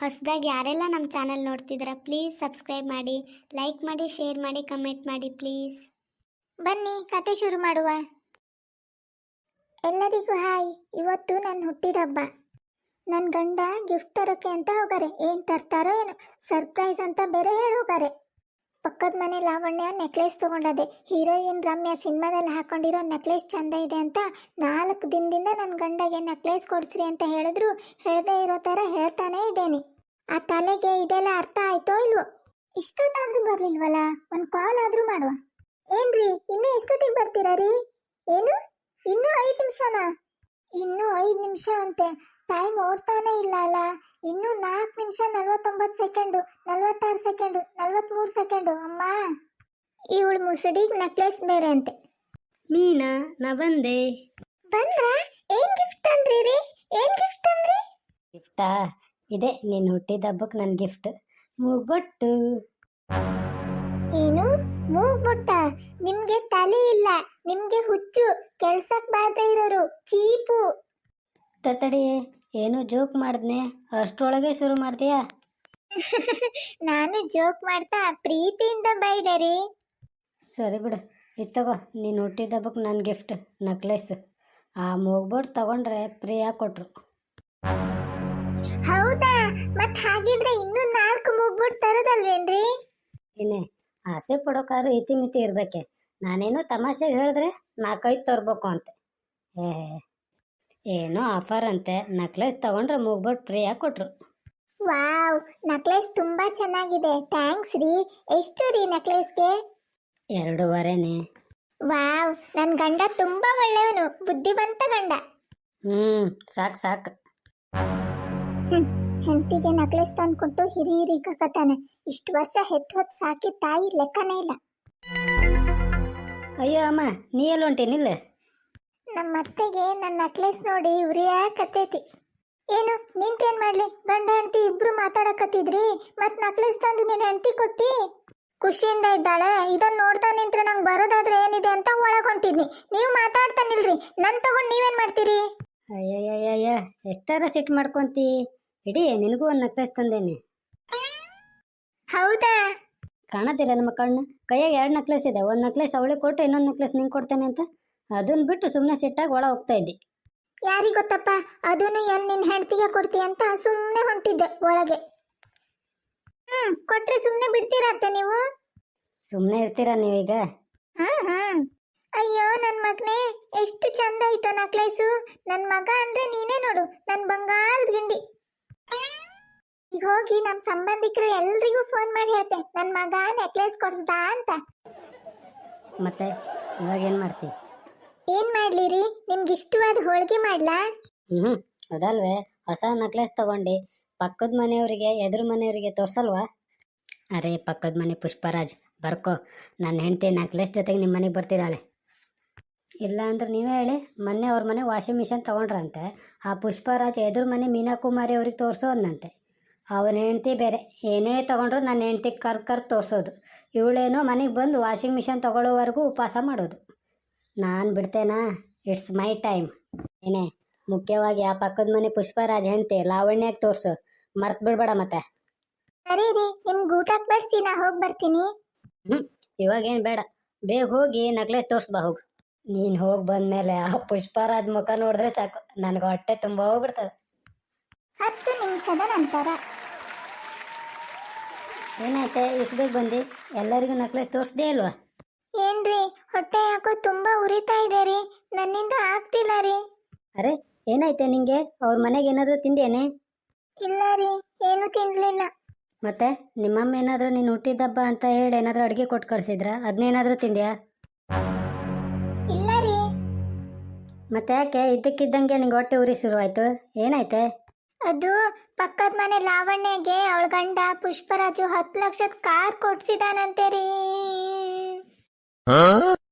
ಹೊಸದಾಗಿ ಯಾರೆಲ್ಲ ನಮ್ಮ ಚಾನಲ್ ನೋಡ್ತಿದ್ದೀರಾ ಪ್ಲೀಸ್ ಸಬ್ಸ್ಕ್ರೈಬ್ ಮಾಡಿ ಲೈಕ್ ಮಾಡಿ ಶೇರ್ ಮಾಡಿ ಕಮೆಂಟ್ ಮಾಡಿ ಪ್ಲೀಸ್ ಬನ್ನಿ, ಕತೆ ಶುರು ಮಾಡುವ. ಎಲ್ಲರಿಗೂ ಹಾಯ್ ಇವತ್ತು ನನ್ನ ಹುಟ್ಟಿದ ಹಬ್ಬ. ನನ್ನ ಗಂಡ ಗಿಫ್ಟ್ ತರೋಕೆ ಅಂತ ಹೋಗಾರೆ, ಏನು ತರ್ತಾರೋ ಏನು ಸರ್ಪ್ರೈಸ್ ಅಂತ ಬೇರೆ ಹೇಳಿ ಪಕ್ಕದ ಮನೆ ಲಾವಣ್ಯ ನೆಕ್ಲೆಸ್ ತಗೊಂಡದೆ. ಹೀರೋಯಿನ್ ರಮ್ಯಾ ಸಿನಿಮಾದಲ್ಲಿ ಹಾಕೊಂಡಿರೋ ನೆಕ್ಲೆಸ್ ಚಂದ ಇದೆ ಅಂತ ನಾಲ್ಕು ದಿನದಿಂದ ನನ್ನ ಗಂಡಗೆ ನೆಕ್ಲೆಸ್ ಕೊಡಿಸ್ರಿ ಅಂತ ಹೇಳಿದ್ರು. ಹೇಳದೇ ಇರೋ ಥರ ಹೇಳ್ತಾನೆ ಇದ್ದೇನೆ. ಆ ತಲೆಗೆ ಇದೆಲ್ಲ ಅರ್ಥ ಆಯ್ತೋ ಇಲ್ವೋ? ಇಷ್ಟೊತ್ತಾದ್ರೂ ಬರ್ಲಿಲ್ವಲ್ಲ? ಒಂದು ಕಾಲ್ ಆದ್ರೂ ಮಾಡುವ. ಏನ್ರಿ, ಇನ್ನೂ ಎಷ್ಟೊತ್ತಿಗೆ ಬರ್ತೀರಾ ರೀ? ಏನು? ಇನ್ನೂ ಐದು ನಿಮಿಷನಾ? ಇನ್ನೂ ಐದು ನಿಮಿಷ ಅಂತೆ. ಟೈಮ್ ಓಡ್ತಾನೆ ಇಲ್ಲ ಅಲ್ಲ. ಇನ್ನೂ ನಾಲ್ಕು ನಿಮಿಷ ನಲ್ವತ್ತೊಂಬತ್ತು ಸೆಕೆಂಡು ನಲ್ವತ್ತಾರು ಸೆಕೆಂಡು ನಲ್ವತ್ಮೂರು ಸೆಕೆಂಡು ಅಮ್ಮ. ಇವಳು ಮುಸುಡಿಗೆ ನೆಕ್ಲೆಸ್ ಬೇರೆ ಅಂತೆ ಮೀನಾ ನಾ ಬಂದೆ. ಬಂದ್ರ? ಏನ್ ಗಿಫ್ಟ್ ಅಂದ್ರಿ ರೀ? ಏನ್ ಗಿಫ್ಟ್ ಅಂದ್ರಿ ಗಿಫ್ಟಾ ಇದೆ ನೀನು ಹುಟ್ಟಿದ ಹಬ್ಬಕ್ಕೆ ನನ್ನ ಗಿಫ್ಟ್ ಮೂಗ್ಬೊಟ್ಟು. ಏನು? ಮೂಗ್ಬೊಟ್ಟ? ನಿಮ್ಗೆ ತಲೆ ಇಲ್ಲ ನಿಮ್ಗೆ ಹುಚ್ಚು ಕೆಲ್ಸಕ್ ಬಾರ್ದೇ ಇರೋರು ಚೀಪು. ತಡಿ ಏನು ಜೋಕ್ ಮಾಡಿದ್ನೆ? ಅಷ್ಟರೊಳಗೆ ಶುರು ಮಾಡ್ತೀಯಾ? ನಾನು ಜೋಕ್ ಮಾಡ್ತಾ ಪ್ರೀತಿಯಿಂದ ಬೈದೆ ರೀ. ಸರಿ ಬಿಡು. ಇದು ತಗೋ. ನೀನು ಹುಟ್ಟಿದ ಹಬ್ಬಕ್ಕೆ ನನ್ನ ಗಿಫ್ಟ್ ನಕ್ಲೆಸ್ ಆ ಮೋಗ್ಬೋರ್ಡ್ ತಗೊಂಡ್ರೆ ಪ್ರಿಯಾ ಕೊಟ್ರು. ಹೌದಾ? ಮತ್ತೆ ಹಾಗಿದ್ರೆ ಇನ್ನೂ ನಾಲ್ಕು ಮೋಗ್ಬೋರ್ಡ್ ತರೋದಲ್ವೇನ್ರಿ? ಏನೇ ಆಸೆ ಪಡೋಕಾರು ಇತಿಮಿತಿ ಇರ್ಬೇಕೆ. ನಾನೇನೋ ತಮಾಷೆಗೆ ಹೇಳಿದ್ರೆ ನಾಲ್ಕೈದು ತರಬೇಕು ಅಂತ. ಏ ಏನೋ ಆಫರ್ ಅಂತೆ. ನಕ್ಲೆಸ್ ತಗೊಂಡ್ರೆ ಮುಗ್ಬಿಟ್ಟು ಫ್ರೀಯಾಗಿ ಕೊಟ್ರು. ವಾವ್ ನಕ್ಲೆಸ್ ತುಂಬಾ ಚೆನ್ನಾಗಿದೆ. ಥ್ಯಾಂಕ್ಸ್ ರೀ. ಎಷ್ಟು ರೀ ನಕ್ಲೆಸ್ಗೆ ಎರಡೂವರೆನೇ. ವಾವ್ ನನ್ನ ಗಂಡ ತುಂಬಾ ಒಳ್ಳೆಯವನು. ಬುದ್ಧಿವಂತ ಗಂಡ. ಹ್ಞೂ ಸಾಕು ಸಾಕು. ಹೆಂಡತಿಗೆ ನಕ್ಲೆಸ್ ತಂದ್ಕೊಟ್ಟು ಹಿರಿ ಕಕತಾನೆ ಇಷ್ಟು ವರ್ಷ ಹೆತ್ತು ಹೊತ್ತು ಸಾಕಿ ತಾಯಿ ಲೆಕ್ಕನೇ ಇಲ್ಲ. ಅಯ್ಯೋ ಅಮ್ಮ ನೀ ಎಲ್ಲ ಹೊಂಟೇನಿಲ್ಲ ನಮ್ಮ ಅತ್ತೆಗೆ ನನ್ನ ನೆಕ್ಲೆಸ್ ನೋಡಿ ಉರಿಯಾಕತ್ತೈತಿ. ಏನು ನಿಂತೇನ್ ಮಾಡ್ಲಿ? ಗಂಡ ಹೆಂಡತಿ ಇಬ್ರು ಮಾತಾಡಕತ್ತಿದ್ರಿ ಮತ್ ನಕ್ಲೆಸ್ ತಂದು ನೀನ್ ಹೆಂಡತಿ ಕೊಟ್ಟಿ? ಖುಷಿಯಿಂದ ಇದ್ದಾಳೆ ಇದನ್ನ ನೋಡ್ತಾ ನಿಂತ್ರೆ ನಂಗೆ ಬರೋದಾದ್ರೆ ಏನಿದೆ ಅಂತ ಒಳಗ್ ಹೊಂಟಿದ್ನಿ. ನೀವು ಮಾತಾಡ್ತಾನಿಲ್ರಿ ನನ್ ತಗೊಂಡ್ ನೀವೇನ್ ಮಾಡ್ತೀರಿ? ಅಯ್ಯಯ್ಯಯ್ಯ ಎಷ್ಟಾರ ಸಿಟ್ಟು ಮಾಡ್ಕೊಂತಿ? ಇಡೀ ನಿನಗೂ ಒಂದು ನಕ್ಲೆಸ್ ತಂದೇನೆ. ಹೌದಾ? ಕಾಣತಿಲ್ಲ ನಮ್ಮ ಕಣ್ಣು. ಕೈಯಾಗ ಎರಡು ನಕ್ಲೆಸ್ ಇದೆ. ಒಂದು ನಕ್ಲೆಸ್ ಅವಳಿಗೆ ಕೊಟ್ಟು ಇನ್ನೊಂದು ನಕ್ಲೆಸ್ ನಿಂಗೆ ಕೊಡ್ತೇನೆ ಅಂತ. ಅದನ್ನ ಬಿಟ್ಟು ಸುಮ್ಮನೆ ಸಿಟ್ಟಾಗಿ ಒಳ ಹೋಗ್ತಾ ಇದ್ದೆ. ಯಾರಿಗ್ ಗೊತ್ತಪ್ಪ? ಅದನ್ನು ಏನ್ ನಿನ್ ಹೆಂಡತಿಗೆ ಕೊಡ್ತಿ ಅಂತ ಸುಮ್ನೆ ಹೊಂಟಿದ್ದೆ ಒಳಗೆ. ಹ್ಮ್ ಕೊಟ್ರೆ ಸುಮ್ನೆ ಬಿಡ್ತೀರತ್ತೆ ನೀವು? ಸುಮ್ಮನೆ ಇರ್ತೀರಾ ನೀವೀಗ? ಹ್ಮ್ ಹ್ಮ್ ಅಯ್ಯೋ ನನ್ ಮಗನೇ ಎಷ್ಟು ಚಂದ ಐತೋ ನಕ್ಲೇಸು ನನ್ ಮಗ ಅಂದ್ರೆ ನೀನೇ ನೋಡು ನನ್ ಬಂಗಾರದ ಗಿಂಡಿ. ಈಗ ಹೋಗಿ ನಮ್ ಸಂಬಂಧಿಕರು ಎಲ್ರಿಗೂ ಫೋನ್ ಮಾಡಿ ಹೇಳ್ತೆ ನನ್ ಮಗ ನೆಕ್ಲೇಸ್ ಕೊಡ್ಸ್ದ ಅಂತ. ಮತ್ತೆ ಇವಾಗ ಏನು ಮಾಡ್ತಿ? ಏನ್ ಮಾಡ್ಲಿ ರೀ ನಿಮ್ಗೆ ಇಷ್ಟವಾದ ಹೋಳಿಗೆ ಮಾಡ್ಲಾ? ಹ್ಞೂ ಅದಲ್ವೇ. ಹೊಸ ನಕ್ಲೆಸ್ ತಗೊಂಡು. ಪಕ್ಕದ ಮನೆಯವರಿಗೆ, ಎದುರು ಮನೆಯವರಿಗೆ ತೋರ್ಸಲ್ವಾ? ಅರೆ, ಪಕ್ಕದ ಮನೆ ಪುಷ್ಪರಾಜ್, ಬರ್ಕೋ. ನನ್ನ ಹೆಂಡತಿ ನಕ್ಲೆಸ್ ಜೊತೆಗೆ ನಿಮ್ಮ ಮನೆಗೆ ಬರ್ತಿದ್ದಾಳೆ ಇಲ್ಲ ಅಂದ್ರೆ ನೀವೇ ಹೇಳಿ, ಮೊನ್ನೆ ಅವ್ರ ಮನೆ ವಾಷಿಂಗ್ ಮಿಷನ್ ತೊಗೊಂಡ್ರಂತೆ. ಆ ಪುಷ್ಪರಾಜ್ ಎದುರು ಮನೆ ಮೀನಾ ಕುಮಾರಿ ಅವ್ರಿಗೆ ತೋರಿಸೋದಂತೆ ಅವನ ಹೆಂಡತಿ ಬೇರೆ. ಏನೇ ತೊಗೊಂಡ್ರು ನನ್ನ ಹೆಂಡತಿ ಕರ್ ಕರ್ ತೋರಿಸೋದು. ಇವಳೇನೋ ಮನೆಗೆ ಬಂದು ವಾಷಿಂಗ್ ಮಿಷನ್ ತೊಗೊಳ್ಳೋವರೆಗೂ ಉಪವಾಸ ಮಾಡೋದು. ನಾನು ಬಿಡ್ತೇನಾ? ಇಟ್ಸ್ ಮೈ ಟೈಮ್ ಏನೇ ಮುಖ್ಯವಾಗಿ ಆ ಪಕ್ಕದ ಮನೆ ಪುಷ್ಪರಾಜ್ ಹೆಂಡತಿ ಲಾವಣ್ಯಾಗ ತೋರ್ಸು. ಮರ್ತ್ ಬಿಡ್ಬೇಡ ಮತ್ತೆ. ಸರಿ ರೀ ನಿಮ್ಗೆ ಊಟಕ್ಕೆ ಬಡ್ಸಿ ನಾ ಹೋಗಿ ಬರ್ತೀನಿ. ಹ್ಞೂ ಇವಾಗೇನು ಬೇಡ. ಬೇಗ ಹೋಗಿ ನಕ್ಲೆ ತೋರ್ಸ್ಬಾ ಹೋಗು. ನೀನು ಹೋಗಿ ಬಂದಮೇಲೆ ಆ ಪುಷ್ಪರಾಜ್ ಮುಖ ನೋಡಿದ್ರೆ ಸಾಕು. ನನಗೆ ಹೊಟ್ಟೆ ತುಂಬ ಹೋಗ್ಬಿಡ್ತದೆ. ಹತ್ತು ನಿಮಿಷದ ನಂತರ. ಏನಾಯ್ತೆ ಇಷ್ಟು ಬೇಗ ಬಂದು? ಎಲ್ಲರಿಗೂ ನಕ್ಲೆ ತೋರಿಸ್ದೇ ಇಲ್ವಾ? ಅರೆ ಏನಾಯ್ತೆ ನಿಂಗೆ? ಅವ್ರ ಮನೆಗೆ ಏನಾದರೂ ತಿಂದೇನೆ ಇಲ್ಲ ರೀ ಏನು ತಿನ್ಲಿಲ್ಲ. ಮತ್ತೆ ನಿಮ್ಮಮ್ಮ ಏನಾದರೂ ನೀನು ಹುಟ್ಟಿದಬ್ಬ ಅಂತ ಹೇಳಿ ಏನಾದರೂ ಅಡುಗೆ ಕೊಟ್ಟು ಕಳಿಸಿದ್ರಾ? ಅದನ್ನೇನಾದರೂ ತಿಂದ್ಯಾ? ಇಲ್ಲ ರೀ. ಮತ್ತೆ ಯಾಕೆ? ಇದ್ದಕ್ಕಿದ್ದಂಗೆ ನಿಂಗೆ ಹೊಟ್ಟೆ ಉರಿ ಶುರುವಾಯ್ತು ಏನಾಯ್ತೆ? ಅದು ಪಕ್ಕದ ಮನೆ ಲಾವಣ್ಯಗೆ ಅವಳ ಗಂಡ ಪುಷ್ಪರಾಜು ಹತ್ತು ಲಕ್ಷದ ಕಾರ್ ಕೊಡ್ಸಿದಾನಂತೆ ರೀ.